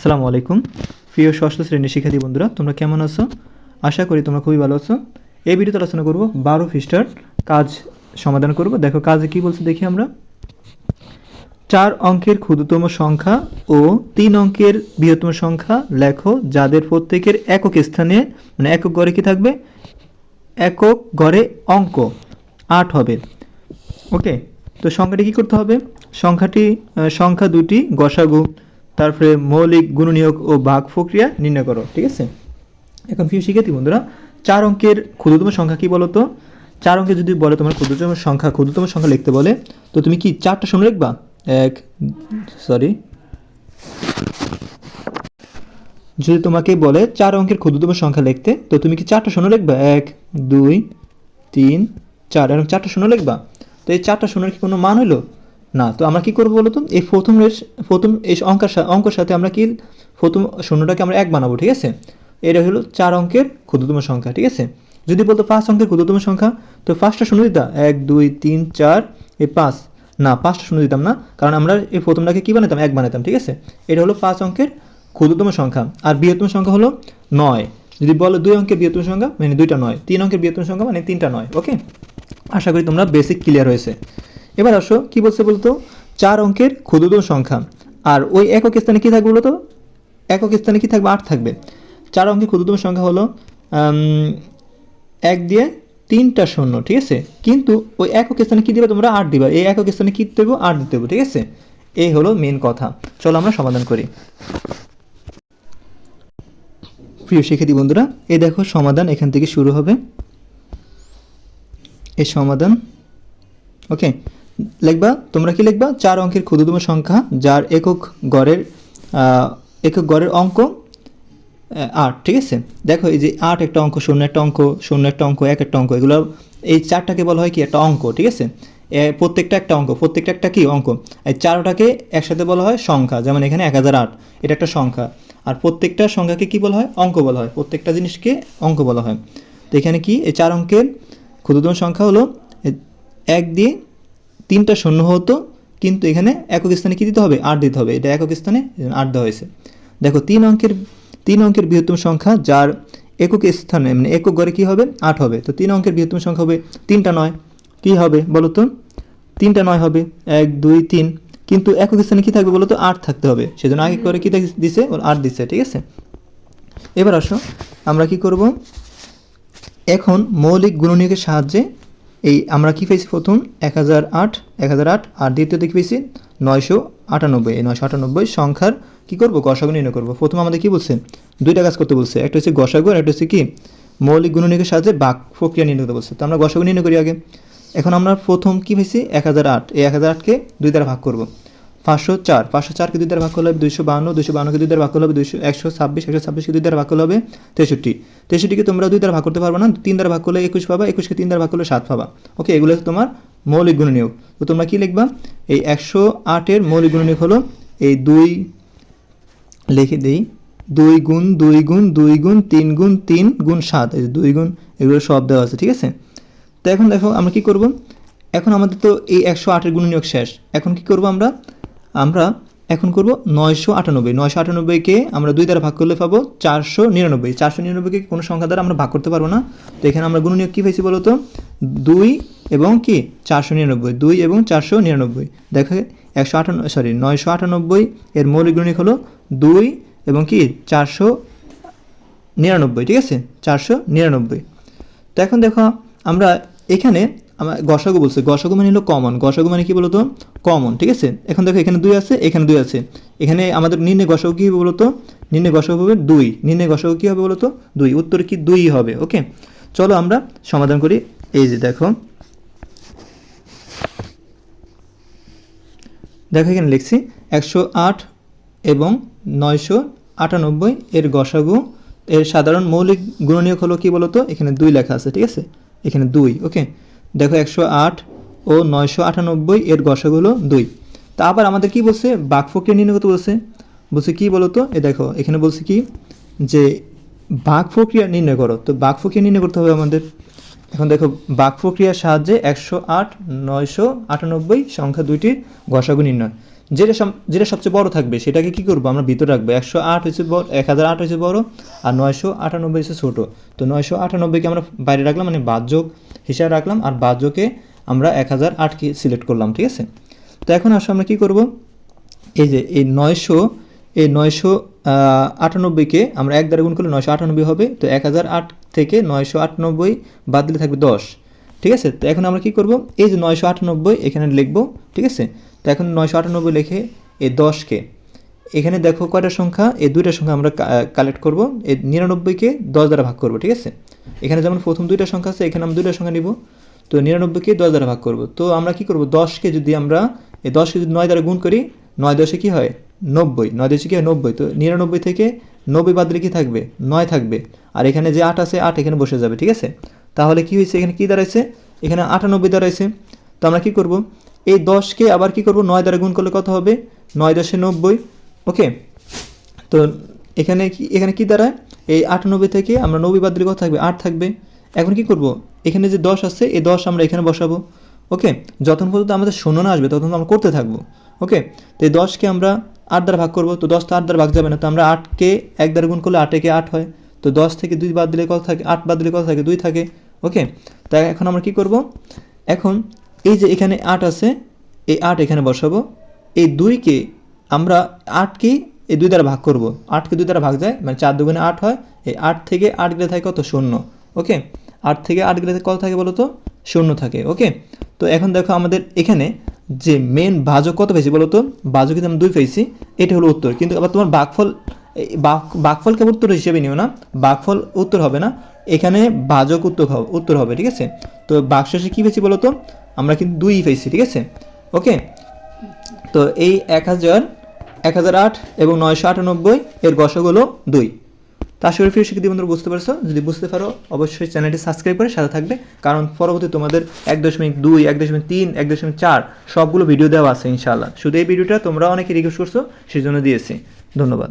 আসসালামু আলাইকুম। প্রিয় ষষ্ঠ শ্রেণির শিক্ষার্থী বন্ধুরা, তোমরা কেমন আছো? আশা করি তোমরা খুবই ভালো আছো। এই ভিডিওতে আলোচনা করব বারো পৃষ্ঠার কাজ সমাধান করব। দেখো, কাজে কি বলছে দেখি আমরা। চার অঙ্কের ক্ষুদ্রতম সংখ্যা ও তিন অঙ্কের বৃহত্তম সংখ্যা লেখো, যাদের প্রত্যেকের একক স্থানে মানে একক গড়ে কি থাকবে? একক গড়ে অঙ্ক আট হবে। ওকে? তো সংখ্যাটি কী করতে হবে? সংখ্যাটি সংখ্যা দুটি গসাগু তারপরে মৌলিক গুণনীয়ক ও ভাগ প্রক্রিয়া নির্ণয় করো, ঠিক আছে? এখন প্রিয় শিক্ষার্থী বন্ধুরা, চার অঙ্কের ক্ষুদ্রতম সংখ্যা কি বলো তো? চার অঙ্কে যদি বলে তোমার ক্ষুদ্রতম সংখ্যা ক্ষুদ্রতম সংখ্যা লিখতে বলে, তো তুমি কি চারটা শূন্য লিখবা? এক সরি যদি তোমাকে বলে চার অঙ্কের ক্ষুদ্রতম সংখ্যা লিখতে, তো তুমি কি চারটা শূন্য লিখবা? এক, দুই, তিন, চার, এরকম চারটা শূন্য লিখবা? তো এই চারটা শূন্যের কি কোনো মান হলো না, তো আমরা কি করব বলো তো এই প্রথম প্রথম এই অঙ্কের অঙ্কের সাথে আমরা কি প্রথম শূন্যটাকে আমরা এক বানাবো, ঠিক আছে? এটা হলো চার অঙ্কের ক্ষুদ্রতম সংখ্যা, ঠিক আছে? যদি বলতো পাঁচ অঙ্কের ক্ষুদ্রতম সংখ্যা, তো পাঁচটা শূন্য দিতাম। এক, দুই, তিন, চার, এই পাঁচ। না, পাঁচটা শূন্য দিতাম না, কারণ আমরা এই প্রথমটাকে কী বানাতাম? এক বানাতাম, ঠিক আছে? এটা হলো পাঁচ অঙ্কের ক্ষুদ্রতম সংখ্যা। আর বৃহত্তম সংখ্যা হলো নয়। যদি বলো দুই অঙ্কের বৃহত্তম সংখ্যা মানে দুইটা নয়। তিন অঙ্কের বৃহত্তম সংখ্যা মানে তিনটা নয়, ওকে? আশা করি তোমরা বেসিক ক্লিয়ার হয়েছে। এবার আসো, কি বলছে বলতো? চার অঙ্কের ক্ষুদ্রতম সংখ্যা। আর ওই একক স্থানে কি থাকবে বলতো? একক স্থানে কি থাকবে? আট থাকবে। চার অঙ্কের ক্ষুদ্রতম সংখ্যা হলো এক দিয়ে তিনটা শূন্য, ঠিক আছে? কিন্তু ওই একক স্থানে কি দিবে তোমরা? আট দিবা। এই একক স্থানে কি দেবো? আট দিতে হবে ঠিক আছে? এই হলো মেন কথা। চলো আমরা সমাধান করি। প্রিয় শিক্ষার্থী বন্ধুরা এ দেখো সমাধান এখান থেকে শুরু হবে। এই সমাধান, ওকে? লিখবা? তোমরা কি লিখবা? চার অঙ্কের ক্ষুদ্রতম সংখ্যা, যার একক গড়ের একক গড়ের অঙ্ক আট, ঠিক আছে? দেখো, এই যে আট একটা অঙ্ক, শূন্য একটা অঙ্ক, শূন্য একটা অঙ্ক, এক একটা অঙ্ক, এগুলো, এই চারটাকে বলা হয় কি, একটা অঙ্ক, ঠিক আছে? প্রত্যেকটা একটা অঙ্ক, প্রত্যেকটা একটা কি অঙ্ক? এই চারটাকে একসাথে বলা হয় সংখ্যা, যেমন এখানে এক হাজার আট, এটা একটা সংখ্যা। আর প্রত্যেকটা সংখ্যাকে কি বলা হয়? অঙ্ক বলা হয়, প্রত্যেকটা জিনিসকে অঙ্ক বলা হয়। তো এখানে কি? এই চার অঙ্কের ক্ষুদ্রতম সংখ্যা হলো এক দিয়ে তিনটা শূন্য হতো, কিন্তু এখানে একক স্থানে কি দিতে হবে? আট দিতে হবে। এটা একক স্থানে আট দেওয়া হয়েছে। দেখো, তিন অঙ্কের তিন অঙ্কের বৃহত্তম সংখ্যা, যার একক স্থানে মানে একক গড়ে কী হবে? আট হবে। তো তিন অঙ্কের বৃহত্তম সংখ্যা হবে তিনটা নয়। কী হবে বলো তো তিনটা নয় হবে। এক, দুই, তিন। কিন্তু একক স্থানে কি থাকবে বলো তো আট থাকতে হবে। সেজন্য আগে করে কী দিছে? ওর আট দিছে, ঠিক আছে? এবার আসো, আমরা কি করব? এখন মৌলিক গুণনীয়কের সাহায্যে এই আমরা কি পেয়েছি প্রথম? এক হাজার আট, এক হাজার আট, আর দ্বিতীয়তে কী পেয়েছি নয়শো আটানব্বই। এই নয়শো আটানব্বই সংখ্যার কী করব? গসাগু নির্ণয় করব। প্রথম আমাদের কী বলছে? দুইটা কাজ করতে বলছে। একটা হচ্ছে গসাগু আর একটা হচ্ছে কি? মৌলিক গুণনীকের সাহায্যে বাক প্রক্রিয়া নির্ণয় করতে বলছে। তো আমরা গসাগু নির্ণয় করি আগে। এখন আমরা প্রথম কী পেয়েছি এক হাজার আট। এই এক হাজার আটকে দুই দ্বারা ভাগ করব। পাঁচশো চার, পাঁচশো চারকে দুই দ্বারা ভাগ করলে হবে দুইশো বান্ন দুইশো বান্নকে দুই দ্বারা ভাগ করলে হবে দুইশো একশো ছাব্বিশ, একশো ছাব্বিশকে দুই দ্বারা ভাগ করলে হবে তেষট্টি। তেষট্টিকে তোমরা দুই দ্বারা ভাগ করতে পারবে না, তিন দ্বারা ভাগ করলে একুশ পাবা একুশকে তিন দ্বারা ভাগ করলে সাত পাবা। ওকে এগুলো তোমার মৌলিক গুণনীয়ক। তো তোমরা কি লিখবা? এই একশো আটের মৌলিক গুণনীয়ক হলো এই দুই, লিখে দিই, দুই গুণ দুই গুণ দুই গুণ তিন গুণ তিন গুণ সাত, এই দুই গুণ, এগুলো সব দেওয়া আছে, ঠিক আছে? তো এখন দেখো আমরা কি করব? এখন আমাদের তো এই একশো আটের গুণনীয়ক শেষ। এখন কি করব আমরা? আমরা এখন করব নয়শো আটানব্বই। নয়শো আটানব্বইকে আমরা দুই দ্বারা ভাগ করলে পাবো চারশো নিরানব্বই। চারশো নিরানব্বইকে কোনো সংখ্যা দ্বারা আমরা ভাগ করতে পারব না। তো এখানে আমরা গুণনীয়ক কী পেয়েছি বলো তো দুই এবং কি? চারশো নিরানব্বই। দুই এবং চারশো নিরানব্বই। দেখো, একশো আটান্ন সরি নয়শো আটানব্বই এর মৌলিক গুণনীয়ক হলো দুই এবং কি? চারশো নিরানব্বই, ঠিক আছে? চারশো নিরানব্বই। তো এখন দেখো, আমরা এখানে আমার গসাগু বলছে, গসাগু মানে হলো কমন গসাগু মানে কি বলতো? কমন ঠিক আছে? এখন দেখো, এখানে দুই আছে, এখানে দুই আছে। এখানে আমাদের নির্ণয় গসাগু কী হবে বলতো? নির্ণয় গসাগু হবে দুই। নির্ণয় গসাগু কী হবে বলতো? দুই। উত্তর কি দুই হবে, ওকে? চলো আমরা সমাধান করি। এই যে দেখো। দেখো এখানে লিখছি, একশো আট এবং নয়শো আটানব্বই এর গসাগু, এর সাধারণ মৌলিক গুণনীয়ক হলো কি বলতো? এখানে দুই লেখা আছে, ঠিক আছে? এখানে দুই, ওকে? দেখো একশো আট ও নয়শো আটানব্বই এর গসাগ হলো দুই। তা আবার আমাদের কি বলছে? প্রক্রিয়া নির্ণয় করতে বলছে। বলছে কি বলতো? এ দেখো, এখানে বলছে কি? যে বাঘ প্রক্রিয়া নির্ণয় করো। তো বাঘ প্রক্রিয়া নির্ণয় করতে হবে আমাদের। এখন দেখো বাঘ প্রক্রিয়ার সাহায্যে একশো আট, নয়শো আটানব্বই সংখ্যা দুইটির গসাগু নির্ণয়। যেটা যেটা সবচেয়ে বড় থাকবে, সেটাকে কি করব আমরা? ভিতরে রাখব। একশো আট হচ্ছে বড়, এক হাজার আট হচ্ছে বড়, আর নয়শো আটানব্বই হচ্ছে ছোটো। তো নয়শো আটানব্বইকে আমরা বাইরে রাখলাম মানে বাহ্যক হিসাবে রাখলাম, আর বাহ্যকে আমরা এক হাজার আটকে সিলেক্ট করলাম, ঠিক আছে? তো এখন আসলে আমরা কী করব? এই যে, এই নয়শো এই নয়শো আটানব্বইকে আমরা এক দ্বারা গুণ করলে নয়শো আটানব্বই হবে, তো এক হাজার আট থেকে নয়শো আটানব্বই বাদ দিলে থাকবে দশ, ঠিক আছে? তো এখন আমরা কি করব? এই যে নয়শো আটানব্বই এখানে লিখব, ঠিক আছে? তো এখন নয়শো আটানব্বই লিখে এই দশকে। এখানে দেখো কয়টা সংখ্যা? এই দুইটা সংখ্যা আমরা কালেক্ট করব। এই নিরানব্বইকে দশ দ্বারা ভাগ করব, ঠিক আছে? এখানে যেমন প্রথম দুইটা সংখ্যা আছে, এখানে আমরা দুইটা সংখ্যা নিব। তো নিরানব্বইকে দশ দ্বারা ভাগ করব। তো আমরা কি করব? দশকে যদি আমরা এই দশকে যদি নয় দ্বারা গুণ করি, নয় দশে কি হয়? নব্বই। নয় দশে কি হয়? নব্বই। তো নিরানব্বই থেকে নব্বই বাদ কি থাকবে? নয় থাকবে। আর এখানে যে আট আছে, আট এখানে বসে যাবে, ঠিক আছে? তাহলে কি হয়েছে? এখানে কী দাঁড়াইছে? এখানে আটানব্বই দাঁড়াইছে। তো আমরা কী করব? এই দশকে আবার কি করব? নয় দ্বারা গুণ করলে কত হবে? নয় দশে নব্বই। ওকে? তো এখানে কি এখানে কি দাঁড়ায়? এই আটানব্বই থেকে আমরা নব্বই বাদ দিলে কত থাকবে? আট থাকবে। এখন কি করব? এখানে যে দশ আছে, এই দশ আমরা এখানে বসাবো। ওকে? যতক্ষণ পর্যন্ত আমাদের শূন্য না আসবে, ততক্ষণ আমরা করতে থাকব। ওকে? তো এই দশকে আমরা আট দ্বারা ভাগ করব। তো দশ তো আট দ্বারা ভাগ যাবে না। তো আমরা আটকে এক দ্বারা গুণ করলে আটেকে আট হয়। তো দশ থেকে দুই বাদ দিলে কত থাকে? আট বাদ দিলে কত থাকে? দুই থাকে। ওকে? তাই এখন আমরা কি করব? এখন এই যে এখানে আট আছে, এই আট এখানে বসাবো। এই দুইকে আমরা আটকে এই দুই দ্বারা ভাগ করব। আটকে দুই দ্বারা ভাগ যায় মানে চার দুগুণে আট হয়, এই আট থেকে আট গেলে থাকে কত? শূন্য। ওকে? আট থেকে আট গেলে কত থাকে বলো তো শূন্য থাকে। ওকে? তো এখন দেখো আমাদের এখানে যে মেন ভাজক কত পেয়েছি বলো তো ভাজক কিন্তু আমরা দুই পেয়েছি, এটা হলো উত্তর। কিন্তু আবার তোমার বাঘফল এই বাঘ- বাঘফলকে উত্তর হিসেবে নিও না। বাঘফল উত্তর হবে না। এখানে ভাজক উত্তর উত্তর হবে, ঠিক আছে? তো বাক্সে কী পেয়েছি বলো তো আমরা কিন্তু দুই পেয়েছি, ঠিক আছে? ওকে তো এই এক হাজার এক হাজার আট এবং নয়শো আটানব্বই এর গসগুলো দুই। তা করি প্রিয় শিক্ষার্থী বন্ধুরা বুঝতে পারছ? যদি বুঝতে পারো, অবশ্যই চ্যানেলটি সাবস্ক্রাইব করে সাথে থাকবে। কারণ পরবর্তী তোমাদের এক দশমিক দুই, এক দশমিক তিন, এক দশমিক চার সবগুলো ভিডিও দেওয়া আছে ইনশাআল্লাহ। শুধু এই ভিডিওটা তোমরা অনেকে রিকোয়েস্ট করছ সেই জন্য দিয়েছি। ধন্যবাদ।